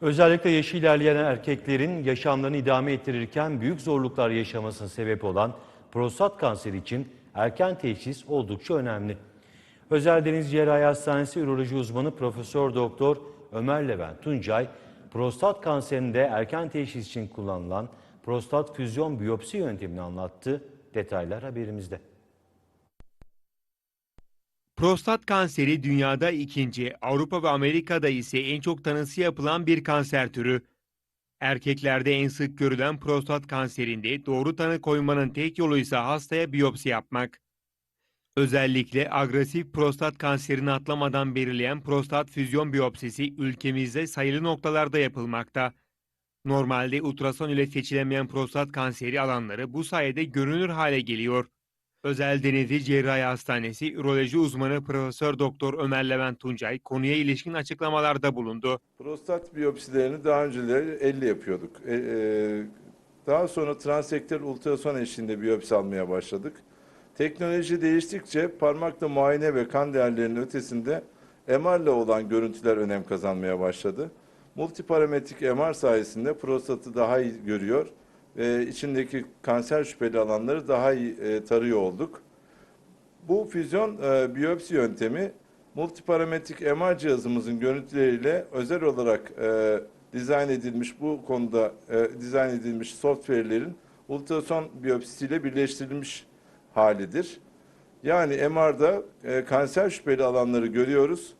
Özellikle yaşı ilerleyen erkeklerin yaşamlarını idame ettirirken büyük zorluklar yaşamasına sebep olan prostat kanseri için erken teşhis oldukça önemli. Özel Deniz Cerrahi Hastanesi Üroloji uzmanı Profesör Doktor Ömer Levent Tuncay, prostat kanserinde erken teşhis için kullanılan prostat füzyon biyopsi yöntemini anlattı. Detaylar haberimizde. Prostat kanseri dünyada ikinci, Avrupa ve Amerika'da ise en çok tanısı yapılan bir kanser türü. Erkeklerde en sık görülen prostat kanserinde doğru tanı koymanın tek yolu ise hastaya biyopsi yapmak. Özellikle agresif prostat kanserini atlamadan belirleyen prostat füzyon biyopsisi ülkemizde sayılı noktalarda yapılmakta. Normalde ultrason ile seçilemeyen prostat kanseri alanları bu sayede görünür hale geliyor. Özel Denizli Cerrahi Hastanesi Üroloji uzmanı Profesör Doktor Ömer Levent Tuncay konuya ilişkin açıklamalarda bulundu. Prostat biyopsilerini daha önceleri elle yapıyorduk. E, e, daha sonra transektör ultrason eşliğinde biyopsi almaya başladık. Teknoloji değiştikçe parmakla muayene ve kan değerlerinin ötesinde MR ile olan görüntüler önem kazanmaya başladı. Multiparametrik MR sayesinde prostatı daha iyi görüyor ve içindeki kanser şüpheli alanları daha iyi e, tarıyor olduk. Bu füzyon e, biyopsi yöntemi multiparametrik MR cihazımızın görüntüleriyle özel olarak e, dizayn edilmiş bu konuda e, dizayn edilmiş software'lerin ultrason biyopsisiyle birleştirilmiş halidir. Yani MR'da e, kanser şüpheli alanları görüyoruz.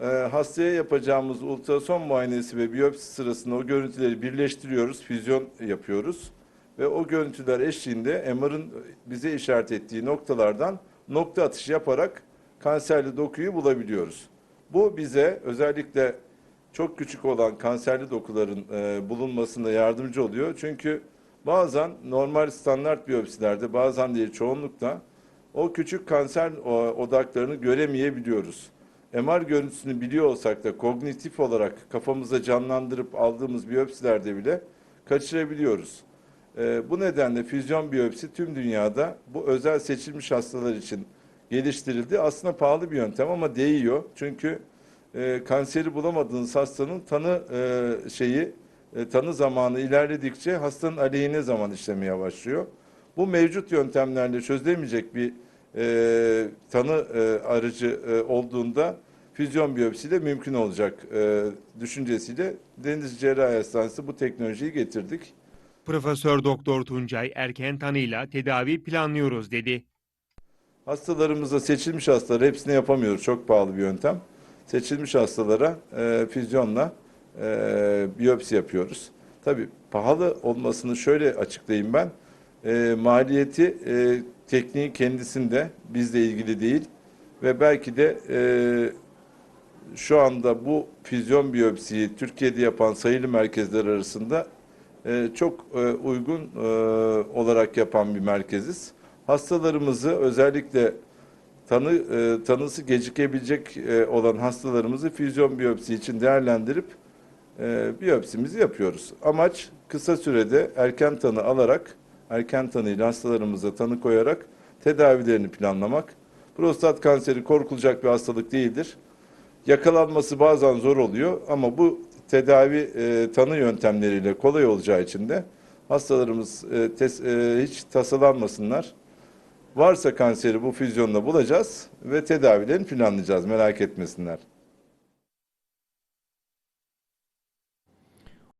E, hastaya yapacağımız ultrason muayenesi ve biyopsi sırasında o görüntüleri birleştiriyoruz, füzyon yapıyoruz ve o görüntüler eşliğinde MR'ın bize işaret ettiği noktalardan nokta atışı yaparak kanserli dokuyu bulabiliyoruz. Bu bize özellikle çok küçük olan kanserli dokuların e, bulunmasında yardımcı oluyor. Çünkü bazen normal standart biyopsilerde bazen değil çoğunlukta o küçük kanser odaklarını göremeyebiliyoruz. MR görüntüsünü biliyor olsak da kognitif olarak kafamıza canlandırıp aldığımız biyopsilerde bile kaçırabiliyoruz. E, bu nedenle füzyon biyopsi tüm dünyada bu özel seçilmiş hastalar için geliştirildi. Aslında pahalı bir yöntem ama değiyor. Çünkü e, kanseri bulamadığınız hastanın tanı e, şeyi e, tanı zamanı ilerledikçe hastanın aleyhine zaman işlemeye başlıyor. Bu mevcut yöntemlerle çözülemeyecek bir e, tanı e, aracı e, olduğunda füzyon biyopsiyle mümkün olacak e, düşüncesiyle Deniz Cerrahi Hastanesi bu teknolojiyi getirdik. Profesör Doktor Tuncay erken tanıyla tedavi planlıyoruz dedi. Hastalarımıza seçilmiş hastalar hepsini yapamıyoruz. Çok pahalı bir yöntem. Seçilmiş hastalara e, füzyonla e, biyopsi yapıyoruz. Tabii pahalı olmasını şöyle açıklayayım ben. E, maliyeti e, tekniği kendisinde bizle ilgili değil ve belki de e, şu anda bu füzyon biyopsiyi Türkiye'de yapan sayılı merkezler arasında e, çok e, uygun e, olarak yapan bir merkeziz. Hastalarımızı özellikle tanı e, tanısı gecikebilecek e, olan hastalarımızı füzyon biyopsi için değerlendirip e, biyopsimizi yapıyoruz. Amaç kısa sürede erken tanı alarak, erken tanıyla hastalarımıza tanı koyarak tedavilerini planlamak. Prostat kanseri korkulacak bir hastalık değildir. Yakalanması bazen zor oluyor ama bu tedavi e, tanı yöntemleriyle kolay olacağı için de hastalarımız e, tes, e, hiç tasalanmasınlar. Varsa kanseri bu füzyonla bulacağız ve tedavilerini planlayacağız merak etmesinler.